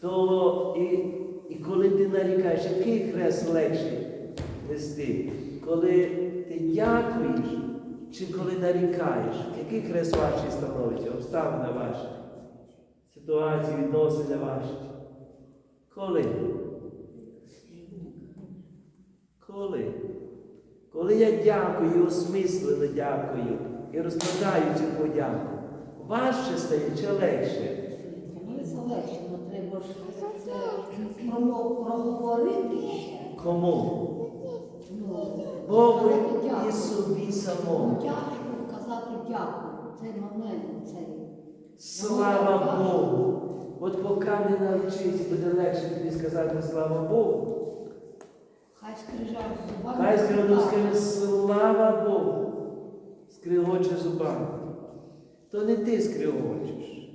то і, і коли ти нарікаєш, який хрест легший нести? Коли ти дякуєш чи коли нарікаєш? Який хрест важчий становиться? Обставина ваша, ситуації, відносини ваші. Коли? Коли? Коли я дякую, осмислено дякую і розкладаю цю подяку, важче стає чи легше? Становиться легше, але треба ж це промо- проговорити. Кому? Ну, Богу і собі Ну, самому. Тяжко казати дякую. Цей момент, цей. Слава Богу! От поки не навчись, буде легше тобі сказати слава Богу. Хай скрижав зубами. Хай скаже слава Богу. Скригоче зубами. То не ти скригочеш,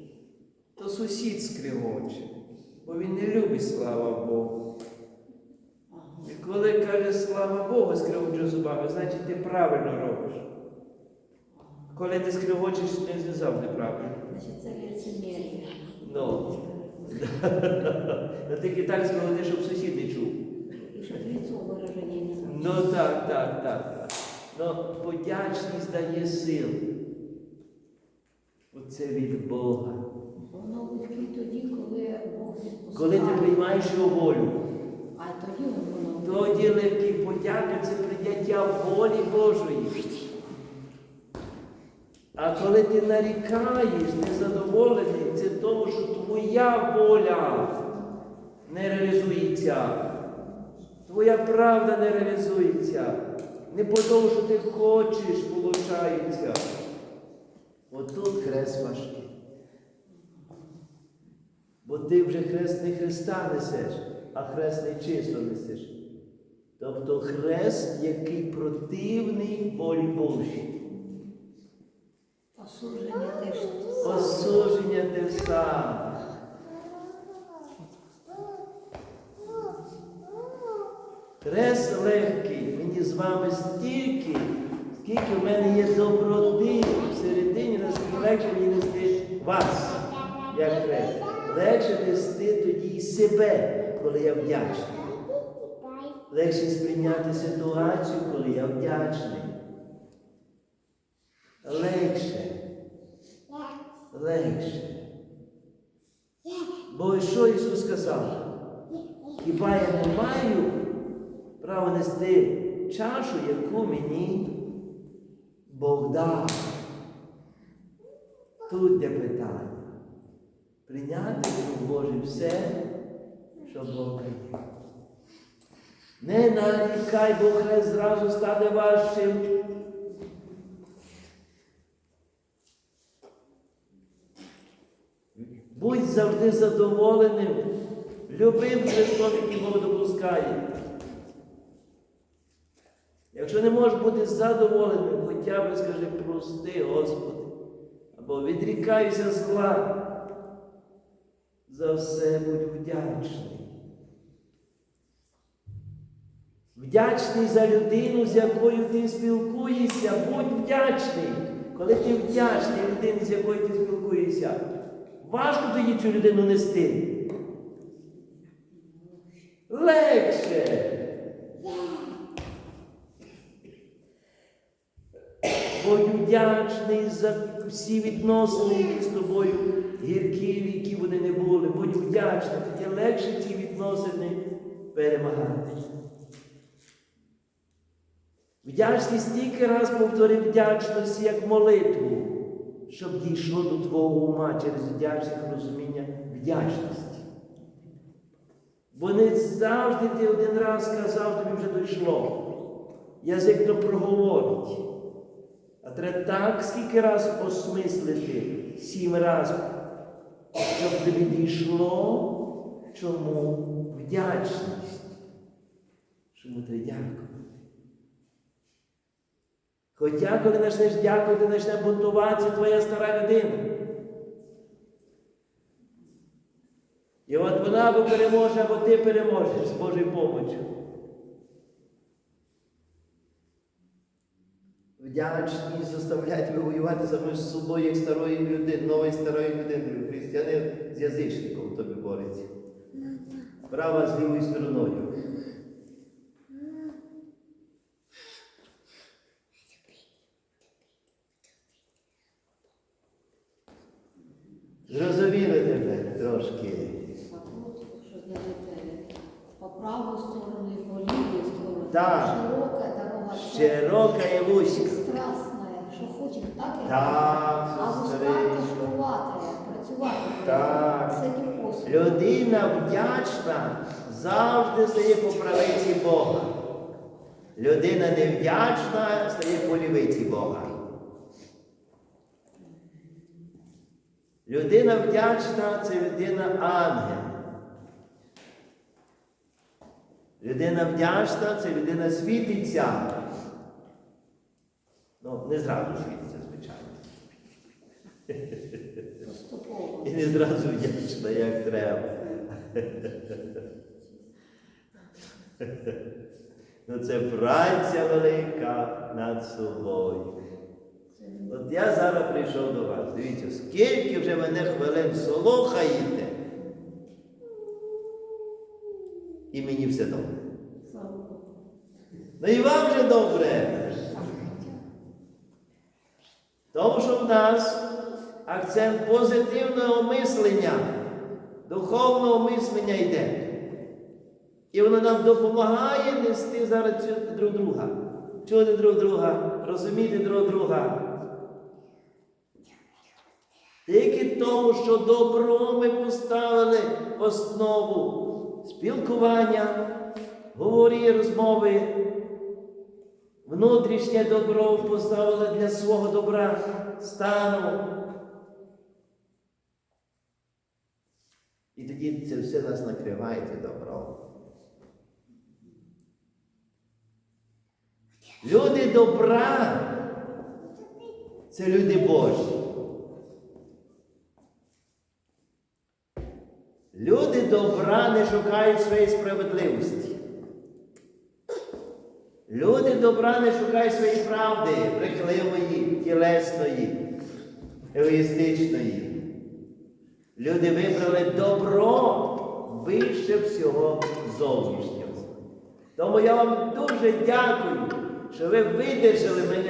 то сусід скригоче, бо він не любить слава Богу. І коли каже слава Богу, скригоче зубами, значить ти правильно робиш. Коли ти скригочеш, не завжди правильно. Значить, це лицемір'я. Ну. Ну тільки так скажи, щоб сусід не чув. І щоб лицо вираження не знає. Ну так, так, так, так. Ну, подячність дає сил. Оце від Бога. Воно легкий тоді, коли Бог відпускає. Коли ти приймаєш його волю, А тоді воно. тоді легкий подяка це прийняття волі Божої. А коли ти нарікаєш, незадоволений, це тому, що твоя воля не реалізується. Твоя правда не реалізується. Не по тому, що ти хочеш, получається. Отут хрест важкий. Бо ти вже хрест не Христа несеш, а хрест не чисто несеш. Тобто хрест, який противний волі Божій. Осудження теж. Осудження те саме. Хрест легкий, мені з вами стільки, скільки в мене є доброти всередині, наскільки легше мені нести вас, як хрест. Легше нести тоді себе, коли я вдячний. Легше сприйняти ситуацію, коли я вдячний. Легше. Легше. Бо що Ісус сказав? Хіба я не маю права нести чашу, яку мені Бог дав? Тут де питання. Прийняти у Боже все, що Бог дає. Не нарікай, бо хрест зразу стане важчим. Будь завжди задоволеним, любим Христом, який Бог допускає. Якщо не можеш бути задоволеним, хоча б скажи прости, Господи, або відрікайся зла. За все будь вдячний. Вдячний за людину, з якою ти спілкуєшся, будь вдячний. Коли ти вдячний людині, з якою ти спілкуєшся, важко тоді цю людину нести. Легше. Будь вдячний за всі відносини, які з тобою гіркі, які вони не були. Будь вдячний, тоді легше ці відносини перемагати. Вдячність стільки раз повтори вдячності як молитву, щоб дійшло до твого ума через вдячність розуміння вдячності. Бо не завжди ти один раз сказав, тобі вже дійшло. Язик то проговорить. Треба так скільки раз осмислити, сім разів, щоб тобі дійшло, чому вдячність. Чому ти дякую. Хоча, коли почнеш дякувати, почне бунтуватися твоя стара людина. І от вона або переможе, або ти переможеш з Божою допомогою. Вдячність заставляють воювати саме з собою, як старої людини, нової старої людини. Християни з язичником тобі бореться. права з лівою стороною. Зрозуміли тебе трошки. По праву сторону і по лівій стороні. Так. Широка дорога. Широка і вузька. Страсна, що хочемо, так? і Так, А вузька сестричко. працювати. Так. Це. Людина вдячна завжди стає по правиці Бога. Людина невдячна стає по лівиці Бога. Людина вдячна це людина ангел. Людина вдячна це людина світиться. Ну, не зразу світиться, звичайно. І не зразу вдячна, як треба. Ну це праця велика над собою. От я зараз прийшов до вас. Дивіться, скільки вже мене хвилин слухаєте. І мені все добре. Ну і вам вже добре. Тому що в нас акцент позитивного мислення, духовного мислення йде. І воно нам допомагає нести зараз друг друга, чути друг друга, розуміти друг друга. Тільки тому, що добро ми поставили основу спілкування, говорі, розмови, внутрішнє добро поставили для свого добра стану. І тоді це все нас накриває це добро. Люди добра це люди Божі. Люди добра не шукають своєї справедливості. Люди добра не шукають своєї правди, брехливої, тілесної, егоїстичної. Люди вибрали добро вище всього зовнішнього. Тому я вам дуже дякую, що ви видержали мене.